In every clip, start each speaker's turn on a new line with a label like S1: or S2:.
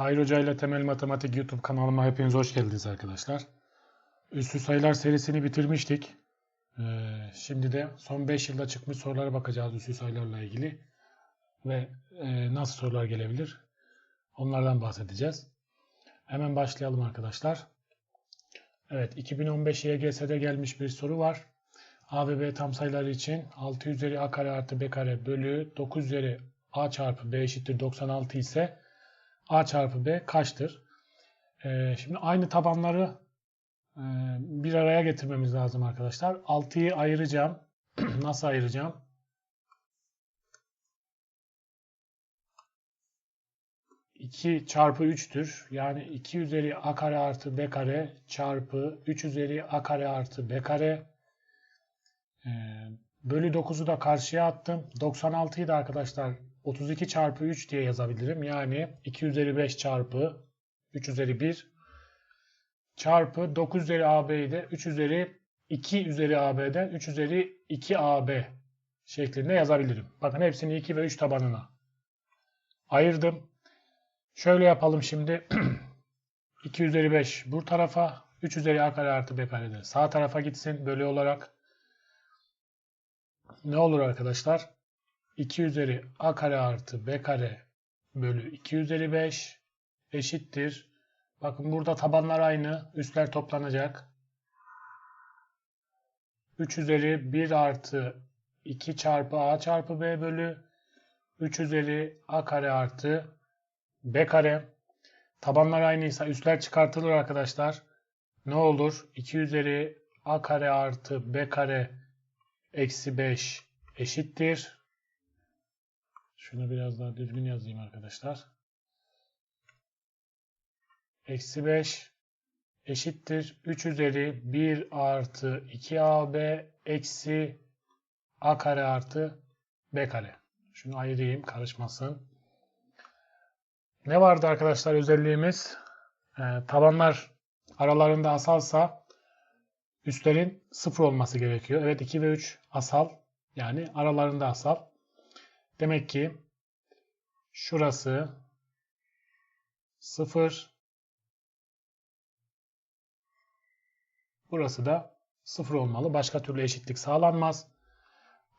S1: Hayır Hoca ile Temel Matematik YouTube kanalıma hepiniz hoş geldiniz arkadaşlar. Üstü sayılar serisini bitirmiştik. Ee, şimdi de son 5 yılda çıkmış sorulara bakacağız üstü sayılarla ilgili. Ve e, nasıl sorular gelebilir? Onlardan bahsedeceğiz. Hemen başlayalım arkadaşlar. Evet 2015 YGS'de gelmiş bir soru var. A ve B tam sayıları için 6 üzeri a kare artı b kare bölü 9 üzeri a çarpı b eşittir 96 ise a çarpı b kaçtır? Ee, şimdi aynı tabanları e, bir araya getirmemiz lazım arkadaşlar. 6'yı ayıracağım. Nasıl ayıracağım? ...2 çarpı 3'tür. Yani 2 üzeri a kare artı b kare çarpı 3 üzeri a kare artı b kare ee, bölü 9'u da karşıya attım. 96'yı da arkadaşlar 32 çarpı 3 diye yazabilirim. Yani 2 üzeri 5 çarpı 3 üzeri 1 çarpı 9 üzeri AB'yi de 3 üzeri 2 üzeri AB'den 3 üzeri 2 AB şeklinde yazabilirim. Bakın hepsini 2 ve 3 tabanına ayırdım. Şöyle yapalım şimdi. 2 üzeri 5 bu tarafa 3 üzeri A kare artı B kare de sağ tarafa gitsin bölü olarak. Ne olur arkadaşlar? 2 üzeri a kare artı b kare bölü 2 üzeri 5 eşittir. Bakın burada tabanlar aynı. Üstler toplanacak. 3 üzeri 1 artı 2 çarpı a çarpı b bölü 3 üzeri a kare artı b kare. Tabanlar aynıysa üstler çıkartılır arkadaşlar. Ne olur? 2 üzeri a kare artı b kare eksi 5 eşittir. Şunu biraz daha düzgün yazayım arkadaşlar. Eksi 5 eşittir. 3 üzeri 1 artı 2ab eksi a kare artı b kare. Şunu ayırayım karışmasın. Ne vardı arkadaşlar özelliğimiz? Ee, tabanlar aralarında asalsa üstlerin 0 olması gerekiyor. Evet 2 ve 3 asal yani aralarında asal. Demek ki şurası 0 burası da 0 olmalı. Başka türlü eşitlik sağlanmaz.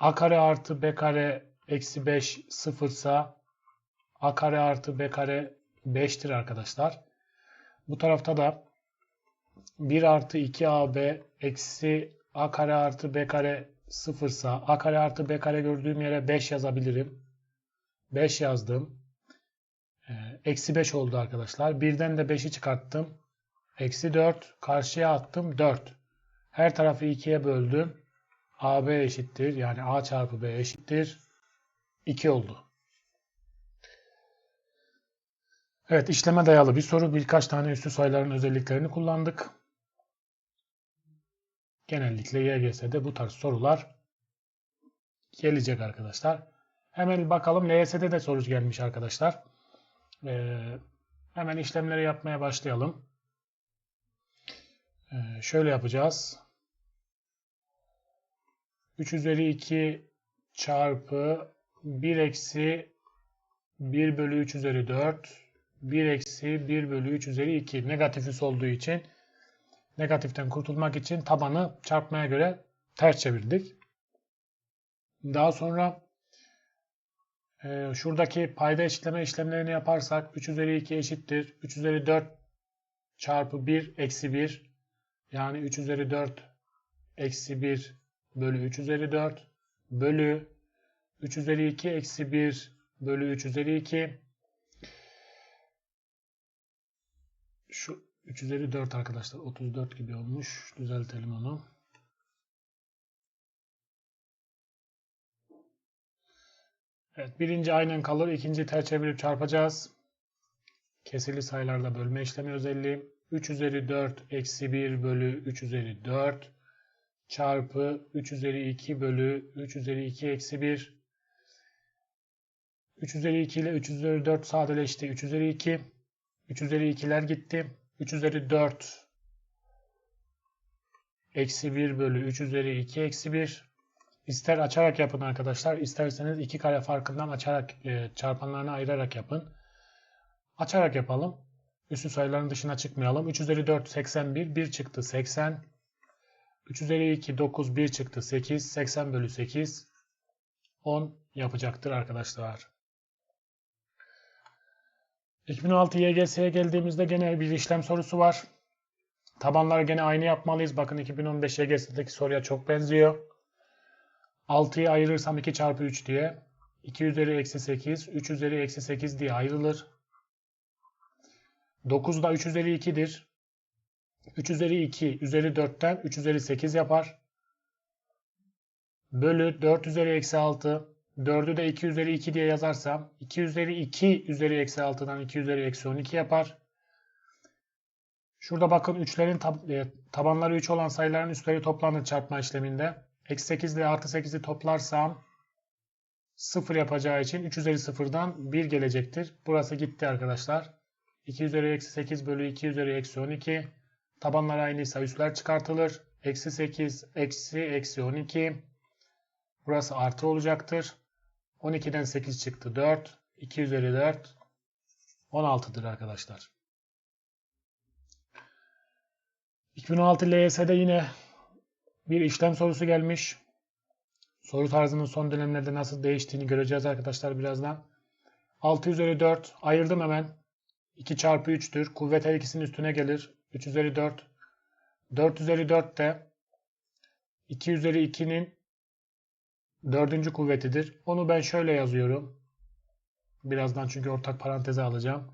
S1: A kare artı B kare eksi 5 sıfırsa A kare artı B kare 5'tir arkadaşlar. Bu tarafta da 1 artı 2AB eksi A kare artı B kare sıfırsa A kare artı B kare gördüğüm yere 5 yazabilirim. 5 yazdım. Eksi 5 oldu arkadaşlar. Birden de 5'i çıkarttım. Eksi 4. Karşıya attım. 4. Her tarafı 2'ye böldüm. AB eşittir. Yani A çarpı B eşittir. 2 oldu. Evet işleme dayalı bir soru. Birkaç tane üstü sayıların özelliklerini kullandık. Genellikle YGS'de bu tarz sorular gelecek arkadaşlar. Hemen bakalım LYS'de de soru gelmiş arkadaşlar. Ee, hemen işlemleri yapmaya başlayalım. Ee, şöyle yapacağız. 3 üzeri 2 çarpı 1 eksi 1 bölü 3 üzeri 4 1 eksi 1 bölü 3 üzeri 2 negatif olduğu için negatiften kurtulmak için tabanı çarpmaya göre ters çevirdik. Daha sonra e, şuradaki payda eşitleme işlemlerini yaparsak 3 üzeri 2 eşittir. 3 üzeri 4 çarpı 1 eksi 1 yani 3 üzeri 4 eksi 1 bölü 3 üzeri 4 bölü 3 üzeri 2 eksi 1 bölü 3 üzeri 2 şu 3 üzeri 4 arkadaşlar 34 gibi olmuş düzeltelim onu. Evet, birinci aynen kalır. ikinci ters çevirip çarpacağız. Kesili sayılarda bölme işlemi özelliği. 3 üzeri 4 eksi 1 bölü 3 üzeri 4 çarpı 3 üzeri 2 bölü 3 üzeri 2 eksi 1. 3 üzeri 2 ile 3 üzeri 4 sadeleşti. 3 üzeri 2. 3 üzeri 2'ler gitti. 3 üzeri 4 eksi 1 bölü 3 üzeri 2 eksi 1 İster açarak yapın arkadaşlar. isterseniz iki kare farkından açarak e, çarpanlarını ayırarak yapın. Açarak yapalım. Üstü sayıların dışına çıkmayalım. 3 üzeri 4 81. 1 çıktı 80. 3 üzeri 2 9. 1 çıktı 8. 80 bölü 8. 10 yapacaktır arkadaşlar. 2016 YGS'ye geldiğimizde gene bir işlem sorusu var. Tabanları gene aynı yapmalıyız. Bakın 2015 YGS'deki soruya çok benziyor. 6'yı ayırırsam 2 çarpı 3 diye. 2 üzeri eksi 8, 3 üzeri eksi 8 diye ayrılır. 9 da 3 üzeri 2'dir. 3 üzeri 2 üzeri 4'ten 3 üzeri 8 yapar. Bölü 4 üzeri eksi 6. 4'ü de 2 üzeri 2 diye yazarsam 2 üzeri 2 üzeri eksi 6'dan 2 üzeri eksi 12 yapar. Şurada bakın 3'lerin tab e, tabanları 3 olan sayıların üstleri toplanır çarpma işleminde. Eksi 8 ile artı 8'i toplarsam 0 yapacağı için 3 üzeri 0'dan 1 gelecektir. Burası gitti arkadaşlar. 2 üzeri eksi 8 bölü 2 üzeri eksi 12. Tabanlar aynıysa üstler çıkartılır. Eksi 8 eksi eksi 12. Burası artı olacaktır. 12'den 8 çıktı 4. 2 üzeri 4 16'dır arkadaşlar. 2016 LYS'de yine bir işlem sorusu gelmiş. Soru tarzının son dönemlerde nasıl değiştiğini göreceğiz arkadaşlar birazdan. 6 üzeri 4 ayırdım hemen. 2 çarpı 3'tür. Kuvvet her ikisinin üstüne gelir. 3 üzeri 4. 4 üzeri 4 de 2 üzeri 2'nin dördüncü kuvvetidir. Onu ben şöyle yazıyorum. Birazdan çünkü ortak paranteze alacağım.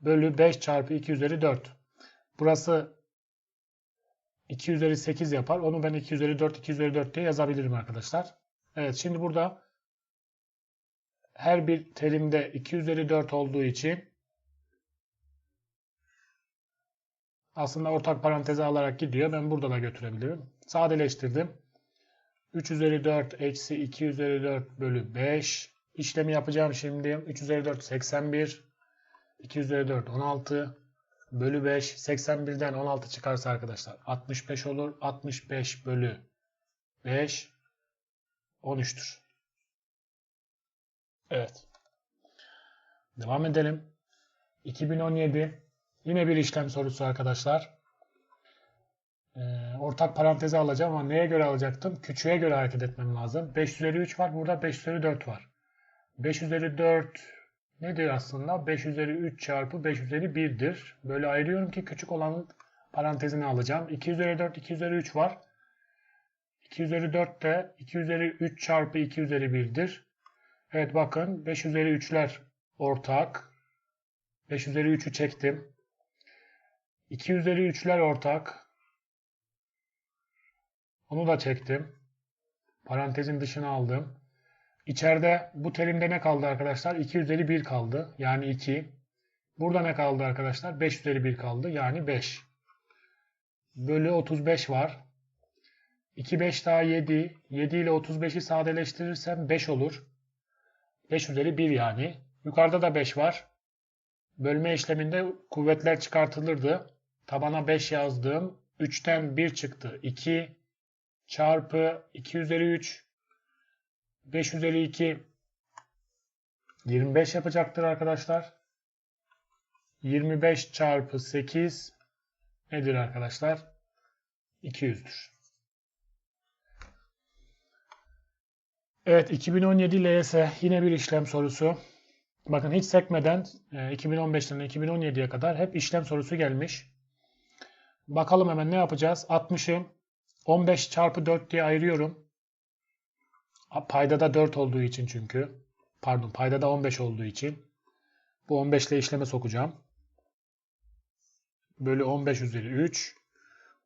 S1: Bölü 5 çarpı 2 üzeri 4. Burası 2 üzeri 8 yapar. Onu ben 2 üzeri 4, 2 üzeri 4 diye yazabilirim arkadaşlar. Evet şimdi burada her bir terimde 2 üzeri 4 olduğu için aslında ortak paranteze alarak gidiyor. Ben burada da götürebilirim. Sadeleştirdim. 3 üzeri 4 eksi 2 üzeri 4 bölü 5. İşlemi yapacağım şimdi. 3 üzeri 4 81. 2 üzeri 4 16 bölü 5. 81'den 16 çıkarsa arkadaşlar 65 olur. 65 bölü 5 13'tür. Evet. Devam edelim. 2017 yine bir işlem sorusu arkadaşlar. Ee, ortak paranteze alacağım ama neye göre alacaktım? Küçüğe göre hareket etmem lazım. 5 üzeri 3 var. Burada 5 üzeri 4 var. 5 üzeri 4 nedir aslında? 5 üzeri 3 çarpı 5 üzeri 1'dir. Böyle ayırıyorum ki küçük olan parantezini alacağım. 2 üzeri 4, 2 üzeri 3 var. 2 üzeri 4 de 2 üzeri 3 çarpı 2 üzeri 1'dir. Evet bakın 5 üzeri 3'ler ortak. 5 üzeri 3'ü çektim. 2 üzeri 3'ler ortak. Onu da çektim. Parantezin dışına aldım. İçeride bu terimde ne kaldı arkadaşlar? 2 üzeri 1 kaldı. Yani 2. Burada ne kaldı arkadaşlar? 5 üzeri 1 kaldı. Yani 5. Bölü 35 var. 2, 5 daha 7. 7 ile 35'i sadeleştirirsem 5 olur. 5 üzeri 1 yani. Yukarıda da 5 var. Bölme işleminde kuvvetler çıkartılırdı. Tabana 5 yazdım. 3'ten 1 çıktı. 2 çarpı 2 üzeri 3 5 üzeri 2 25 yapacaktır arkadaşlar. 25 çarpı 8 nedir arkadaşlar? 200'dür. Evet 2017 LYS yine bir işlem sorusu. Bakın hiç sekmeden 2015'ten 2017'ye kadar hep işlem sorusu gelmiş. Bakalım hemen ne yapacağız? 60'ı 15 çarpı 4 diye ayırıyorum. Payda da 4 olduğu için çünkü. Pardon payda da 15 olduğu için. Bu 15 ile işleme sokacağım. Bölü 15 üzeri 3.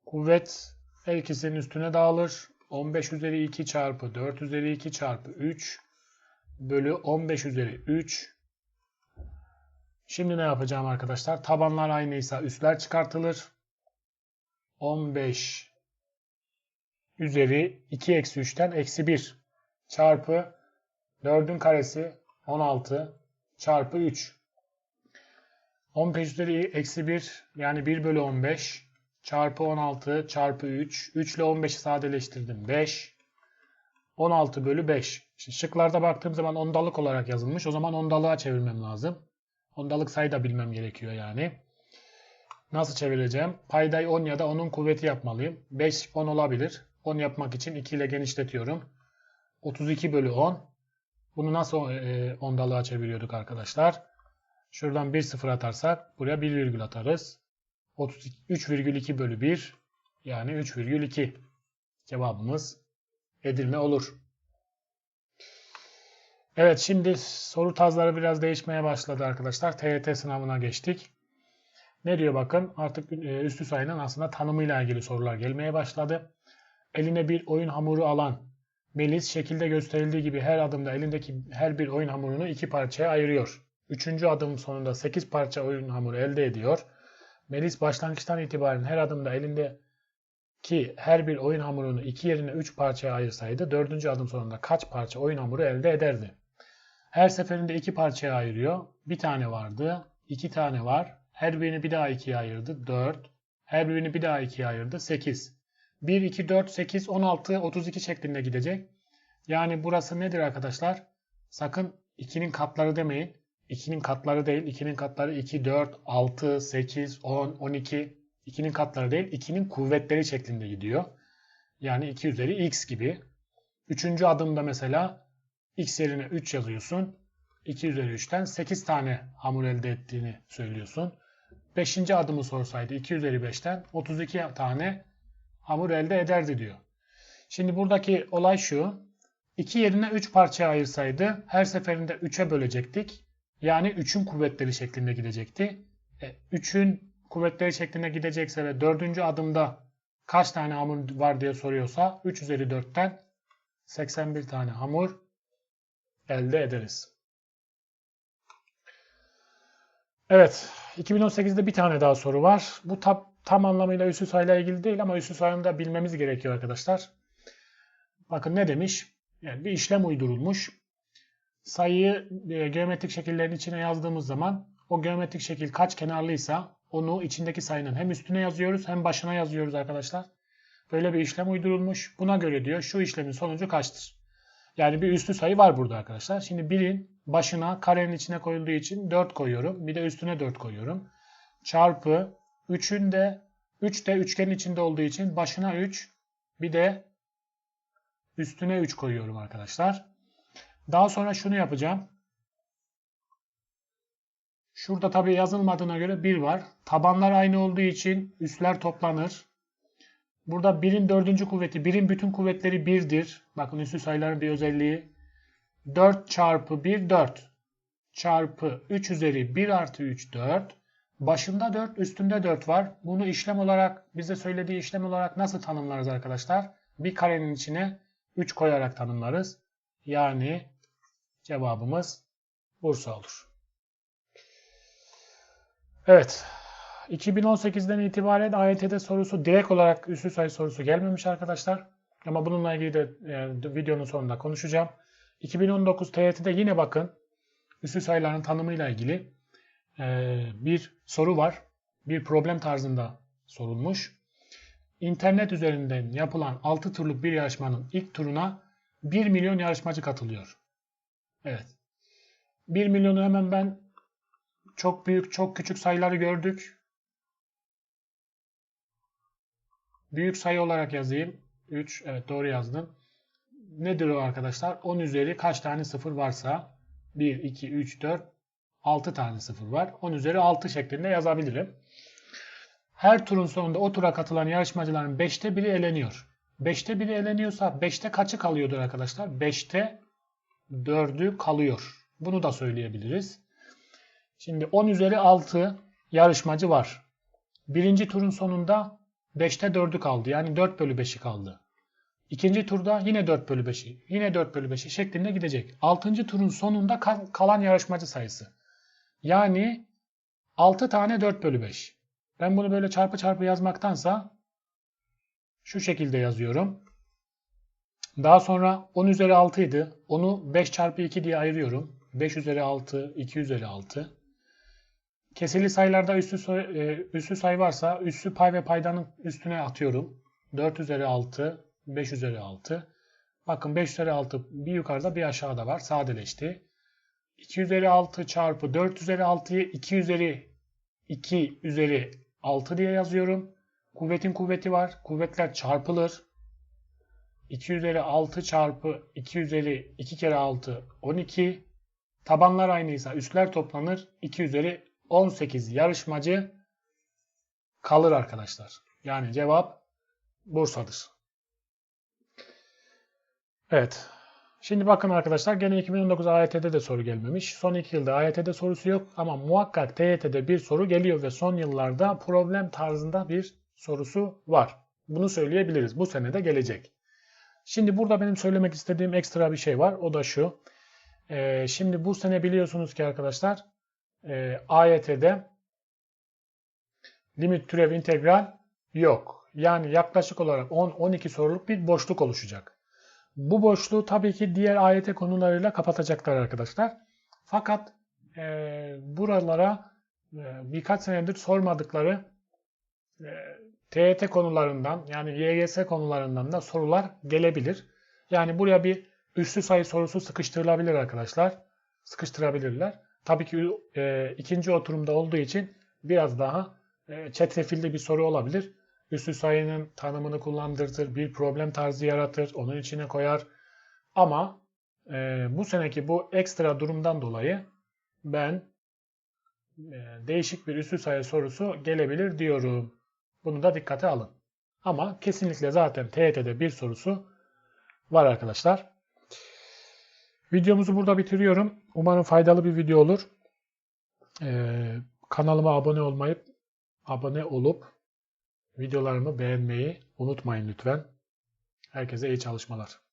S1: Kuvvet her ikisinin üstüne dağılır. 15 üzeri 2 çarpı 4 üzeri 2 çarpı 3 bölü 15 üzeri 3. Şimdi ne yapacağım arkadaşlar? Tabanlar aynıysa üstler çıkartılır. 15 üzeri 2 eksi 3'ten eksi 1 çarpı 4'ün karesi 16 çarpı 3. 15 üzeri eksi 1 yani 1 bölü 15 çarpı 16 çarpı 3. 3 ile 15'i sadeleştirdim 5. 16 bölü 5. Şimdi şıklarda baktığım zaman ondalık olarak yazılmış. O zaman ondalığa çevirmem lazım. Ondalık sayı da bilmem gerekiyor yani. Nasıl çevireceğim? Paydayı 10 ya da onun kuvveti yapmalıyım. 5 10 olabilir. 10 yapmak için 2 ile genişletiyorum. 32 bölü 10. Bunu nasıl e, ondalığa çeviriyorduk arkadaşlar? Şuradan 1 sıfır atarsak buraya 1 virgül atarız. 3,2 bölü 1 yani 3,2 cevabımız Edirne olur. Evet şimdi soru tarzları biraz değişmeye başladı arkadaşlar. TYT sınavına geçtik. Ne diyor bakın artık e, üstü sayının aslında tanımıyla ilgili sorular gelmeye başladı. Eline bir oyun hamuru alan Melis şekilde gösterildiği gibi her adımda elindeki her bir oyun hamurunu iki parçaya ayırıyor. Üçüncü adım sonunda 8 parça oyun hamuru elde ediyor. Melis başlangıçtan itibaren her adımda elindeki her bir oyun hamurunu iki yerine 3 parçaya ayırsaydı dördüncü adım sonunda kaç parça oyun hamuru elde ederdi? Her seferinde iki parçaya ayırıyor. Bir tane vardı, iki tane var. Her birini bir daha ikiye ayırdı. 4. Her birini bir daha ikiye ayırdı. 8. 1, 2, 4, 8, 16, 32 şeklinde gidecek. Yani burası nedir arkadaşlar? Sakın 2'nin katları demeyin. 2'nin katları değil. 2'nin katları 2, 4, 6, 8, 10, 12. 2'nin katları değil. 2'nin kuvvetleri şeklinde gidiyor. Yani 2 üzeri x gibi. Üçüncü adımda mesela x yerine 3 yazıyorsun. 2 üzeri 3'ten 8 tane hamur elde ettiğini söylüyorsun. Beşinci adımı sorsaydı 2 üzeri 5'ten 32 tane hamur elde ederdi diyor. Şimdi buradaki olay şu. 2 yerine 3 parçaya ayırsaydı her seferinde 3'e bölecektik. Yani 3'ün kuvvetleri şeklinde gidecekti. E, 3'ün kuvvetleri şeklinde gidecekse ve 4. adımda kaç tane hamur var diye soruyorsa 3 üzeri 4'ten 81 tane hamur elde ederiz. Evet, 2018'de bir tane daha soru var. Bu tam, tam anlamıyla üssü sayıyla ilgili değil ama üssü sayını da bilmemiz gerekiyor arkadaşlar. Bakın ne demiş? Yani bir işlem uydurulmuş. Sayıyı e, geometrik şekillerin içine yazdığımız zaman o geometrik şekil kaç kenarlıysa onu içindeki sayının hem üstüne yazıyoruz hem başına yazıyoruz arkadaşlar. Böyle bir işlem uydurulmuş. Buna göre diyor şu işlemin sonucu kaçtır? Yani bir üstü sayı var burada arkadaşlar. Şimdi birin başına karenin içine koyulduğu için 4 koyuyorum. Bir de üstüne 4 koyuyorum. Çarpı 3'ün de 3 de üçgenin içinde olduğu için başına 3 bir de üstüne 3 koyuyorum arkadaşlar. Daha sonra şunu yapacağım. Şurada tabii yazılmadığına göre 1 var. Tabanlar aynı olduğu için üstler toplanır. Burada 1'in dördüncü kuvveti, 1'in bütün kuvvetleri 1'dir. Bakın üstü sayıların bir özelliği. 4 çarpı 1 4 çarpı 3 üzeri 1 artı 3 4. Başında 4 üstünde 4 var. Bunu işlem olarak bize söylediği işlem olarak nasıl tanımlarız arkadaşlar? Bir karenin içine 3 koyarak tanımlarız. Yani cevabımız Bursa olur. Evet. 2018'den itibaren AYT'de sorusu direkt olarak üstü sayı sorusu gelmemiş arkadaşlar. Ama bununla ilgili de e, videonun sonunda konuşacağım. 2019 TYT'de yine bakın üstü sayıların tanımıyla ilgili bir soru var. Bir problem tarzında sorulmuş. İnternet üzerinden yapılan 6 turluk bir yarışmanın ilk turuna 1 milyon yarışmacı katılıyor. Evet. 1 milyonu hemen ben çok büyük, çok küçük sayıları gördük. Büyük sayı olarak yazayım. 3, evet doğru yazdım. Nedir o arkadaşlar? 10 üzeri kaç tane sıfır varsa 1, 2, 3, 4, 6 tane sıfır var. 10 üzeri 6 şeklinde yazabilirim. Her turun sonunda o tura katılan yarışmacıların 5'te biri eleniyor. 5'te biri eleniyorsa 5'te kaçı kalıyordur arkadaşlar? 5'te 4'ü kalıyor. Bunu da söyleyebiliriz. Şimdi 10 üzeri 6 yarışmacı var. Birinci turun sonunda 5'te 4'ü kaldı. Yani 4 bölü 5'i kaldı. İkinci turda yine 4 bölü 5'i, yine 4 bölü 5'i şeklinde gidecek. Altıncı turun sonunda kalan yarışmacı sayısı. Yani 6 tane 4 bölü 5. Ben bunu böyle çarpı çarpı yazmaktansa şu şekilde yazıyorum. Daha sonra 10 üzeri 6 idi. Onu 5 çarpı 2 diye ayırıyorum. 5 üzeri 6, 2 üzeri 6. Kesirli sayılarda say, e, üssü sayı varsa üssü pay ve paydanın üstüne atıyorum. 4 üzeri 6, 5 üzeri 6. Bakın 5 üzeri 6 bir yukarıda bir aşağıda var. Sadeleşti. 2 üzeri 6 çarpı 4 üzeri 6'yı 2 üzeri 2 üzeri 6 diye yazıyorum. Kuvvetin kuvveti var. Kuvvetler çarpılır. 2 üzeri 6 çarpı 2 üzeri 2 kere 6 12. Tabanlar aynıysa üstler toplanır. 2 üzeri 18 yarışmacı kalır arkadaşlar. Yani cevap Bursa'dır. Evet. Şimdi bakın arkadaşlar gene 2019 AYT'de de soru gelmemiş. Son 2 yılda AYT'de sorusu yok ama muhakkak TYT'de bir soru geliyor ve son yıllarda problem tarzında bir sorusu var. Bunu söyleyebiliriz. Bu sene de gelecek. Şimdi burada benim söylemek istediğim ekstra bir şey var. O da şu. Ee, şimdi bu sene biliyorsunuz ki arkadaşlar e, AYT'de limit türev integral yok. Yani yaklaşık olarak 10-12 soruluk bir boşluk oluşacak. Bu boşluğu tabii ki diğer AYT konularıyla kapatacaklar arkadaşlar. Fakat e, buralara e, birkaç senedir sormadıkları e, TYT konularından yani YGS konularından da sorular gelebilir. Yani buraya bir üslü sayı sorusu sıkıştırılabilir arkadaşlar. Sıkıştırabilirler. Tabii ki e, ikinci oturumda olduğu için biraz daha e, çetrefilli bir soru olabilir. Üslü sayının tanımını kullandırtır, bir problem tarzı yaratır, onun içine koyar. Ama e, bu seneki bu ekstra durumdan dolayı ben e, değişik bir üslü sayı sorusu gelebilir diyorum. Bunu da dikkate alın. Ama kesinlikle zaten TYT'de bir sorusu var arkadaşlar. Videomuzu burada bitiriyorum. Umarım faydalı bir video olur. Ee, kanalıma abone olmayıp abone olup videolarımı beğenmeyi unutmayın lütfen. Herkese iyi çalışmalar.